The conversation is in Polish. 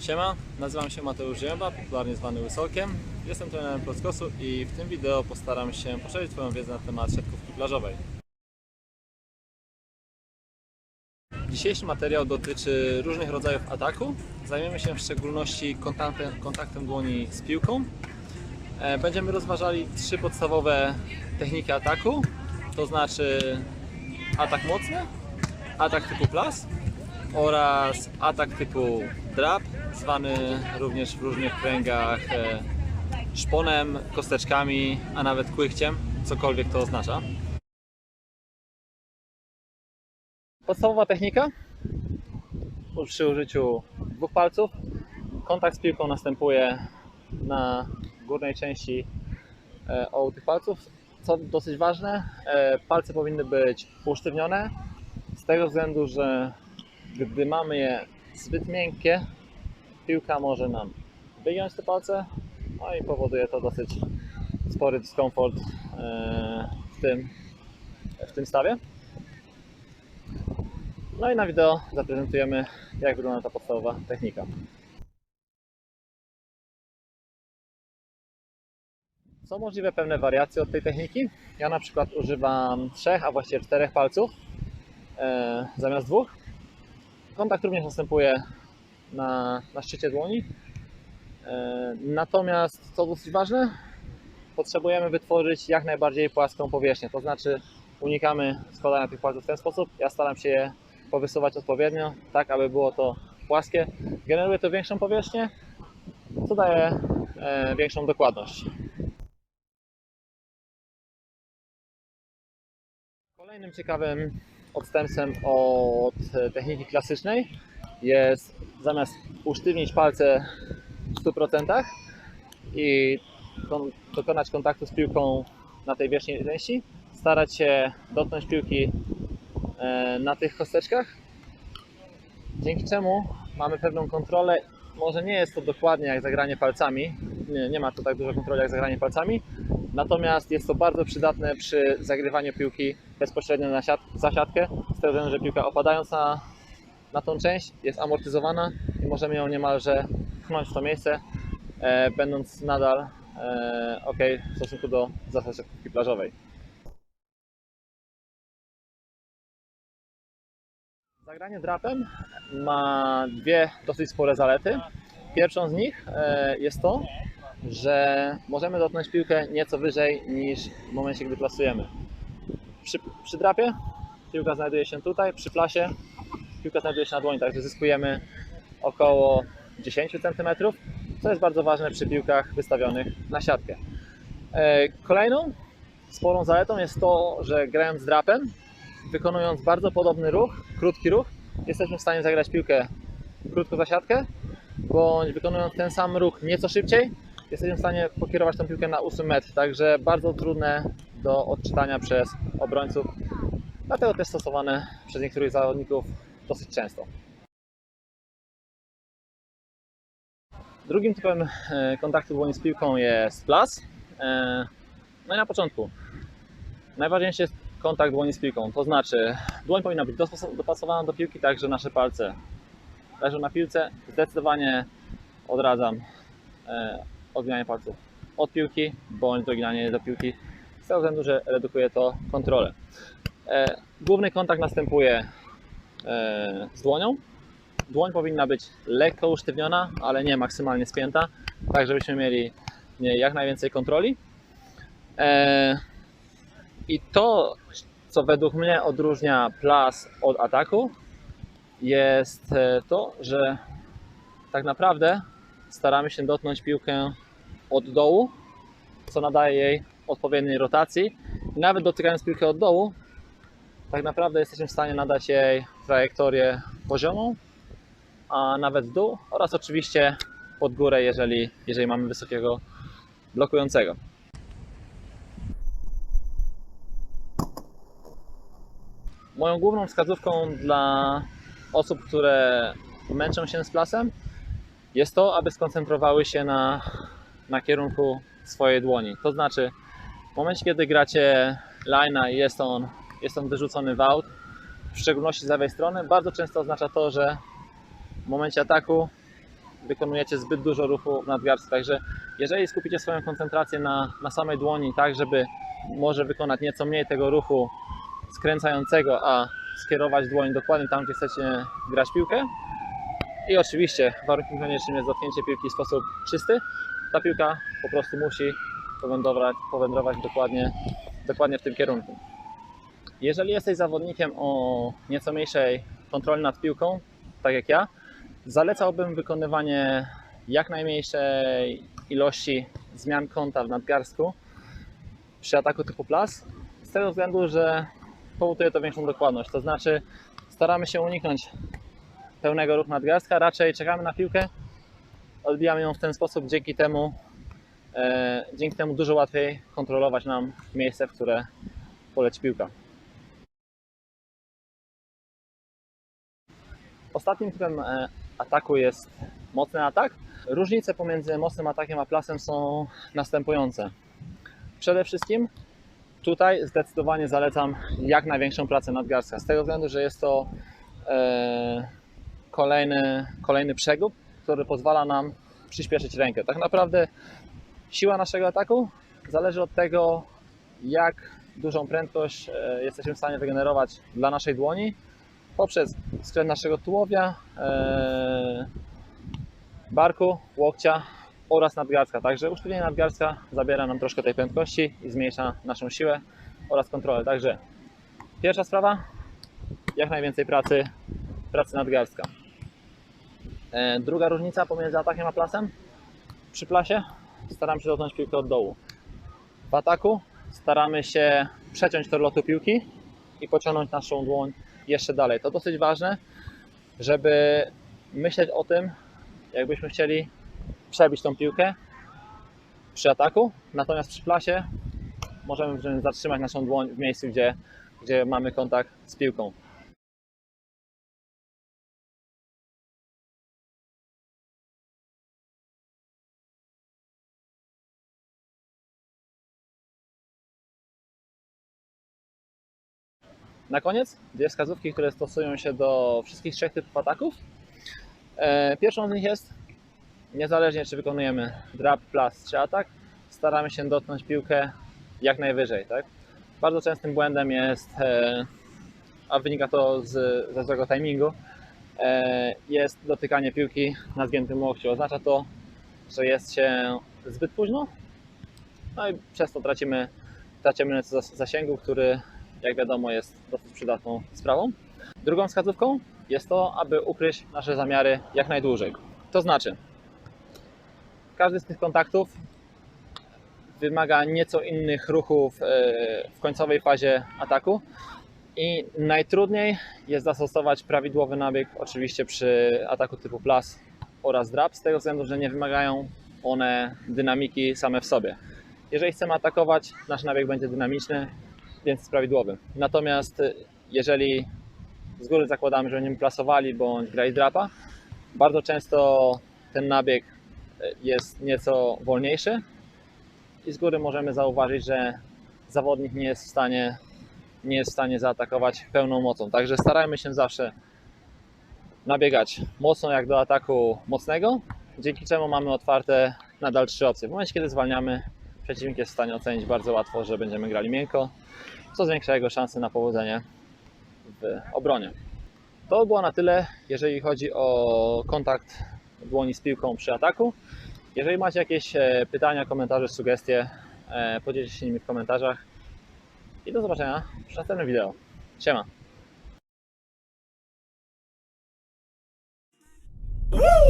Siema, nazywam się Mateusz Zięba, popularnie zwany Łysokiem. Jestem trenerem Plotkosu i w tym wideo postaram się poszerzyć Twoją wiedzę na temat siatkówki plażowej. Dzisiejszy materiał dotyczy różnych rodzajów ataku. Zajmiemy się w szczególności kontaktem, kontaktem dłoni z piłką. E, Będziemy rozważali trzy podstawowe techniki ataku, to znaczy atak mocny, atak typu plas oraz atak typu drap, zwany również w różnych kręgach e, szponem, kosteczkami, a nawet kłychciem, cokolwiek to oznacza. Podstawowa technika przy użyciu dwóch palców. Kontakt z piłką następuje na górnej części e, obu tych palców. Co dosyć ważne, e, palce powinny być usztywnione z tego względu, że gdy mamy je zbyt miękkie, piłka może nam wygiąć te palce, no i powoduje to dosyć spory dyskomfort e, w tym, w tym stawie. No i na wideo zaprezentujemy, jak wygląda ta podstawowa technika. Są możliwe pewne wariacje od tej techniki. Ja na przykład używam trzech, a właściwie czterech palców e, zamiast dwóch. Kontakt również następuje na, na szczycie dłoni. E, Natomiast, co dosyć ważne, potrzebujemy wytworzyć jak najbardziej płaską powierzchnię. To znaczy unikamy składania tych palców w ten sposób. Ja staram się je powysuwać odpowiednio, tak aby było to płaskie. Generuje to większą powierzchnię, co daje e, większą dokładność. Kolejnym ciekawym odstępstwem od techniki klasycznej jest zamiast usztywnić palce w 100% i kon- dokonać kontaktu z piłką na tej wierzchniej części, starać się dotknąć piłki e, na tych kosteczkach, dzięki czemu mamy pewną kontrolę. Może nie jest to dokładnie jak zagranie palcami, nie, nie ma to tak dużo kontroli jak zagranie palcami, natomiast jest to bardzo przydatne przy zagrywaniu piłki bezpośrednio na siat, za siatkę, z tego względu, że piłka opadając na, na tą część jest amortyzowana i możemy ją niemalże pchnąć w to miejsce, e, będąc nadal e, ok w stosunku do zasad siatkówki plażowej. Zagranie drapem ma dwie dosyć spore zalety. Pierwszą z nich e, jest to, że możemy dotknąć piłkę nieco wyżej niż w momencie, gdy plasujemy. Przy, przy drapie piłka znajduje się tutaj, przy plasie piłka znajduje się na dłoni, także zyskujemy około 10 cm, co jest bardzo ważne przy piłkach wystawionych na siatkę. E, Kolejną sporą zaletą jest to, że grając drapem, wykonując bardzo podobny ruch, krótki ruch, jesteśmy w stanie zagrać piłkę krótko za siatkę, bądź wykonując ten sam ruch nieco szybciej, jesteśmy w stanie pokierować tę piłkę na 8 metr, także bardzo trudne do odczytania przez obrońców, dlatego też stosowane przez niektórych zawodników dosyć często. Drugim typem e, kontaktu dłoni z piłką jest plas. E, No i na początku najważniejszy jest kontakt dłoni z piłką, to znaczy dłoń powinna być dopasowana do piłki, tak że nasze palce leżą na piłce. Zdecydowanie odradzam e, odginanie palców od piłki bądź doginanie do piłki z tego względu, że redukuje to kontrolę. Główny kontakt następuje z dłonią. Dłoń powinna być lekko usztywniona, ale nie maksymalnie spięta, tak żebyśmy mieli jak najwięcej kontroli. E, I to, co według mnie odróżnia plas od ataku, jest e, to, że tak naprawdę staramy się dotknąć piłkę od dołu, co nadaje jej odpowiedniej rotacji. Nawet dotykając piłkę od dołu, tak naprawdę jesteśmy w stanie nadać jej trajektorię poziomą, a nawet w dół oraz oczywiście pod górę, jeżeli, jeżeli mamy wysokiego blokującego. Moją główną wskazówką dla osób, które męczą się z plasem, jest to, aby skoncentrowały się na, na kierunku swojej dłoni. To znaczy, w momencie, kiedy gracie line'a i jest on, jest on wyrzucony w aut, w szczególności z lewej strony, bardzo często oznacza to, że w momencie ataku wykonujecie zbyt dużo ruchu w nadgarstku. Także jeżeli skupicie swoją koncentrację na, na samej dłoni, tak żeby może wykonać nieco mniej tego ruchu skręcającego, a skierować dłoń dokładnie tam, gdzie chcecie grać piłkę. I oczywiście warunkiem koniecznym jest dotknięcie piłki w sposób czysty. Ta piłka po prostu musi powędrować, powędrować dokładnie, dokładnie w tym kierunku. Jeżeli jesteś zawodnikiem o nieco mniejszej kontroli nad piłką, tak jak ja, zalecałbym wykonywanie jak najmniejszej ilości zmian kąta w nadgarstku przy ataku typu plus, z tego względu, że powoduje to większą dokładność. To znaczy, staramy się uniknąć pełnego ruchu nadgarstka, raczej czekamy na piłkę, odbijamy ją w ten sposób, dzięki temu, e, dzięki temu dużo łatwiej kontrolować nam miejsce, w które poleci piłka. Ostatnim typem e, ataku jest mocny atak. Różnice pomiędzy mocnym atakiem a plasem są następujące. Przede wszystkim tutaj zdecydowanie zalecam jak największą pracę nadgarstka, z tego względu, że jest to e, kolejny, kolejny przegub, który pozwala nam przyspieszyć rękę. Tak naprawdę siła naszego ataku zależy od tego, jak dużą prędkość e, jesteśmy w stanie wygenerować dla naszej dłoni poprzez skręt naszego tułowia, e, barku, łokcia oraz nadgarstka. Także usztywnienie nadgarstka zabiera nam troszkę tej prędkości i zmniejsza naszą siłę oraz kontrolę. Także pierwsza sprawa, jak najwięcej pracy, pracy nadgarstka. E, Druga różnica pomiędzy atakiem a plasem. Przy plasie staramy się dotknąć piłkę od dołu. W ataku staramy się przeciąć tor lotu piłki i pociągnąć naszą dłoń jeszcze dalej. To dosyć ważne, żeby myśleć o tym, jakbyśmy chcieli przebić tą piłkę przy ataku, natomiast przy plasie możemy zatrzymać naszą dłoń w miejscu, gdzie, gdzie mamy kontakt z piłką. Na koniec dwie wskazówki, które stosują się do wszystkich trzech typów ataków. E, Pierwszą z nich jest, niezależnie czy wykonujemy drop, plus czy atak, staramy się dotknąć piłkę jak najwyżej. Tak? Bardzo częstym błędem jest, e, a wynika to z, ze złego timingu, e, jest dotykanie piłki na zgiętym łokciu. Oznacza to, że jest się zbyt późno, no i przez to tracimy, tracimy zasięgu, który jak wiadomo jest dosyć przydatną sprawą. Drugą wskazówką jest to, aby ukryć nasze zamiary jak najdłużej. To znaczy, każdy z tych kontaktów wymaga nieco innych ruchów e, w końcowej fazie ataku i najtrudniej jest zastosować prawidłowy nabieg oczywiście przy ataku typu plus oraz drop, z tego względu, że nie wymagają one dynamiki same w sobie. Jeżeli chcemy atakować, nasz nabieg będzie dynamiczny, więc jest prawidłowy. Natomiast y, jeżeli z góry zakładamy, że będziemy plasowali bądź grali drapa, bardzo często ten nabieg y, jest nieco wolniejszy i z góry możemy zauważyć, że zawodnik nie jest w stanie, nie jest w stanie zaatakować pełną mocą. Także starajmy się zawsze nabiegać mocno jak do ataku mocnego, dzięki czemu mamy otwarte nadal trzy opcje. W momencie, kiedy zwalniamy, Przeciwnik jest w stanie ocenić bardzo łatwo, że będziemy grali miękko, co zwiększa jego szanse na powodzenie w obronie. To było na tyle, jeżeli chodzi o kontakt dłoni z piłką przy ataku. Jeżeli macie jakieś e, pytania, komentarze, sugestie, e, podzielcie się nimi w komentarzach. I do zobaczenia przy następnym wideo. Siema! Woo!